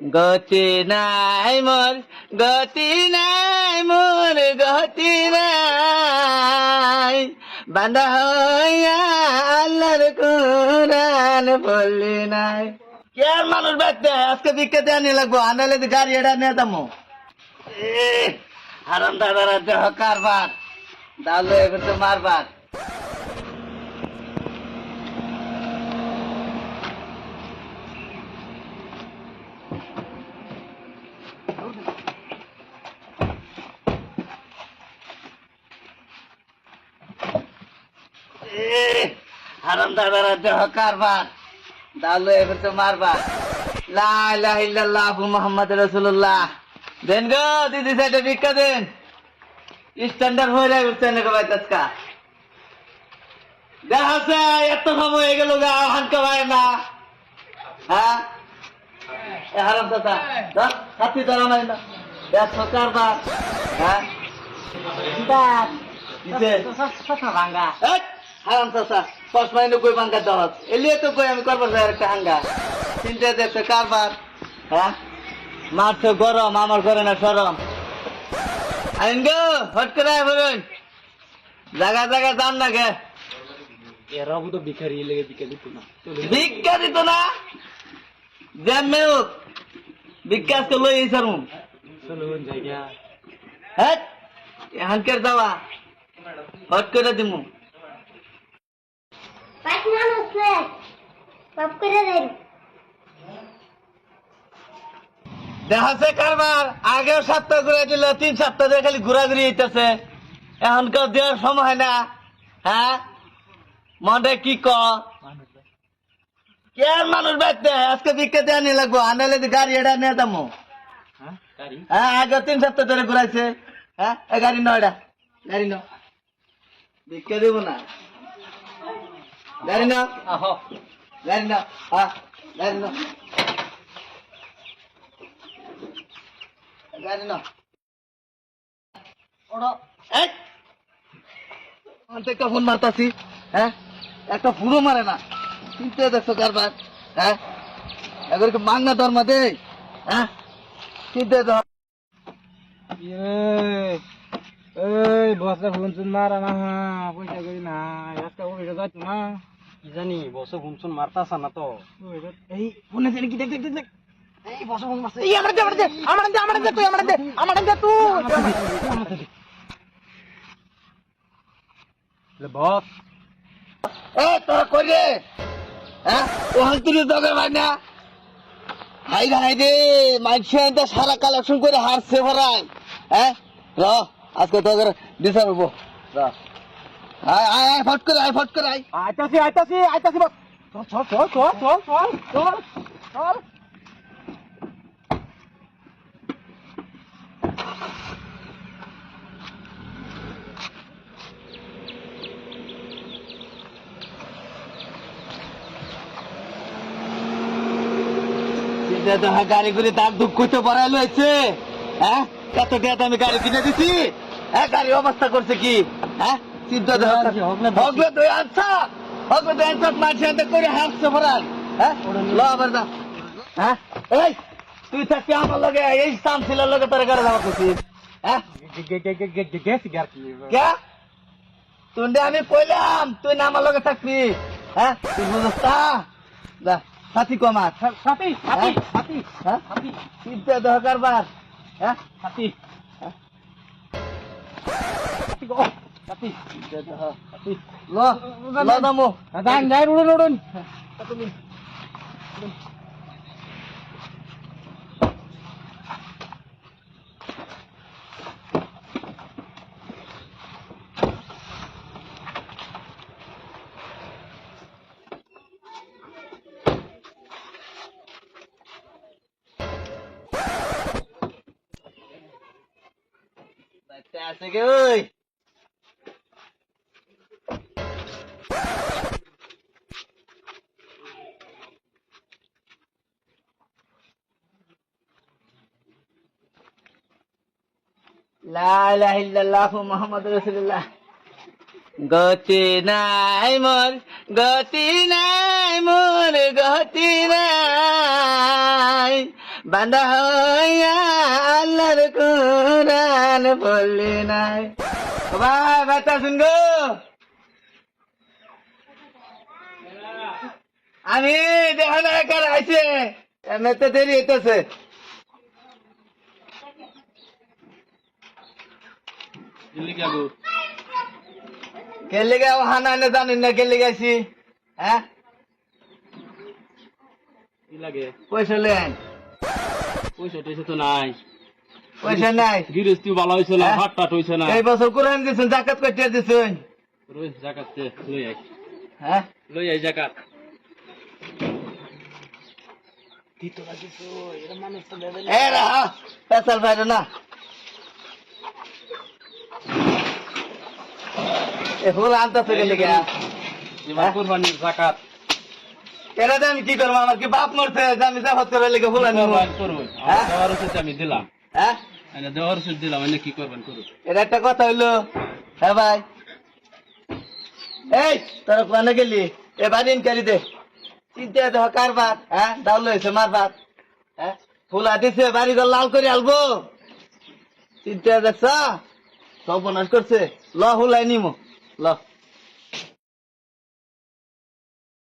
গতি নাই মোর, গতি নাই মোর, গতি নাই। বান্ধা হইয়া আল্লাহর কোরআন বললি নাই। কে আর মানুষ ব্যক্তি আজকে ভিক্ষা দেওয়া নিয়ে লাগবো আনালে গাড়ি এটা নিয়ে দামো হারাম দাদারা দেহ কারবার, দালো এবার তো মারবার। হারাম দাদারা দেহ কারবার। দালো এবার তো মারবার লা ইলাহা ইল্লাল্লাহ মুহাম্মদ রাসূলুল্লাহ। দেন গো দিদি সাইডে ভিক্ষা দেন। স্ট্যান্ডার্ড হয়ে যায় উঠছে না ভাই তাজকা। দেখাচ্ছে এত সময় হয়ে গেল গা হানকা ভাই না। হ্যাঁ? হারাম দাদা হাতি ধরা মারি না। দেখ কারবার। হ্যাঁ? কিসে? এই, হারাম চাচা পাঁচ মাইনে কই বাঙ্গা দহস এলিয়ে তো কই আমি করবার যাই একটা হাঙ্গা। চিন্তা দেখছে কারবার। হ্যাঁ? মার তো গরম আমার করে না সরম। আইন গো হট করে বলুন জায়গা জায়গা দাম না গে। এরাও তো ভিখারি লেগে ভিক্ষা দিত না। ভিক্ষা দিত না? যেমন হোক ভিক্ষা আজকে লই সারুন চলুন জায়গা। হ্যাঁ হানকের হট করে দিমু। পাঁচ মানুষ নেই সব করে দেন. দেখাচ্ছে কারবার আগেও সপ্তাহ ঘুরে দিল তিন সপ্তাহ ধরে খালি ঘোরাঘুরি হইতেছে। এখনকার দেওয়ার সময় না হ্যাঁ? মনে কি ক? কে মানুষ ব্যক্তি আজকে ভিক্ষা দেওয়া নিয়ে লাগবো আনালে গাড়ি এটা নিয়ে দামো হ্যাঁ হ্যাঁ আগে তিন সপ্তাহ ধরে ঘুরাইছে। হ্যাঁ এ গাড়ি নয় এটা গাড়ি ন ভিক্ষা দেব না। নাও আহো গাড়ি নাও হ্যাঁ নাও গাড়ি নাও ওড়ো এই একটা ফোন মারতাছি হ্যাঁ একটা ফুরো মারে না চিনতে দেখছ কারবার হ্যাঁ এবার কি মাংনা ধর্মা দে হ্যাঁ চিনতে ধর এই বসে ফোন চুন মারা না পয়সা করি না একটা ওইটা যাইত না। কি জানি বসে ফোন চুন মারতাছ না তো। এই ফোনে জানি কি দেখ দেখ দেখ, এই বসে ফোন মারছে। এই আমার দে আমার দে আমার দে আমার দে তুই আমার দে আমার দে তুই। le boss এ তোরা কই রে? হ্যাঁ? দগের ভাই না। হাই রে হাই রে এটা সারা কালেকশন করে হারছে ভরাই। হ্যাঁ? র আজকে তোদের দিশা হব আয় আয় আয় ফট করে আয় ফট করে আয়। আইতাছি আইতাছি আইতাছি বস। চল চল চল চল চল চল চল চিন্তা তো গাড়ি করে তার দুঃখ করতে পারাই লইছে হ্যাঁ? কত টাকা আমি গাড়ি কিনে দিছি? হ্যাঁ গাড়ি অবস্থা করছে কি? হ্যাঁ? চিন্তা তো হগলে তো- আনছা। হগলে আনছা করে হাসছে হ্যাঁ? ল আবার যা। হ্যাঁ? এই তুই থাকতে আমার লগে এই সাম ছিল লগে তোর গাড়ি যাওয়া করছিস হ্যাঁ? তুই আমি কইলাম তুই না আমার লগে থাকবি। হ্যাঁ? তুই বুঝছ সাথী কমার সাথী সাথী হ্যাঁ? সাথী হ্যাঁ? সাথী চিন্তা দরকার বার হ্যাঁ সাথী সাথী গো সাথী চিন্তা দহ- সাথী ল ল দামু দান যাই উড়ুন উড়ুন আছে কে ওই গতি নাই মোর গতি নাই মোর গতি নাই। বান্দা হইয়া আল্লাহর কোরআন বললি নাই। ভাই বাচ্চা শুনগো আমি দেখো না একার আইছে। এমনি তো দেরি হইতেছে। কেলে হানা না জানেন না কেলে গেছি হ্যাঁ? লাগে? পয়সা লেন। পয়সা টয়সা তো নাই। পয়সা নাই। ভালো হয়েছে না হ্যাঁ? হাট টাট হয়েছে না। এই বছর কোরআন দিয়েছেন জাকাত কটিয়া দিয়েছেন রোজ জাকাত দে, লই আই হ্যাঁ? লই আই জাকাত। হ্যাঁ? কোরবানির জাকাত। এরা আমি কি করব আমার কি বাপ মরছে আমি জাফত করে লেগে ফুল আনব। হ্যাঁ? আমি দিলাম। হ্যাঁ? দেওয়ার ওষুধ দিলাম এনে কি করবেন করুন। এটা একটা কথা হইল। হ্যাঁ ভাই। এই তোর কোনে গেলি? এ বাড়ি ইনকারি দে। চিন্তা দেহ কারবার হ্যাঁ ডাউল হয়েছে মারবার হ্যাঁ ফুলা দিছে বাড়ি ঘর লাল করে আলবো। চিন্তা দেখছ? সব বনাস করছে। ল হুলাই নিমো। ল।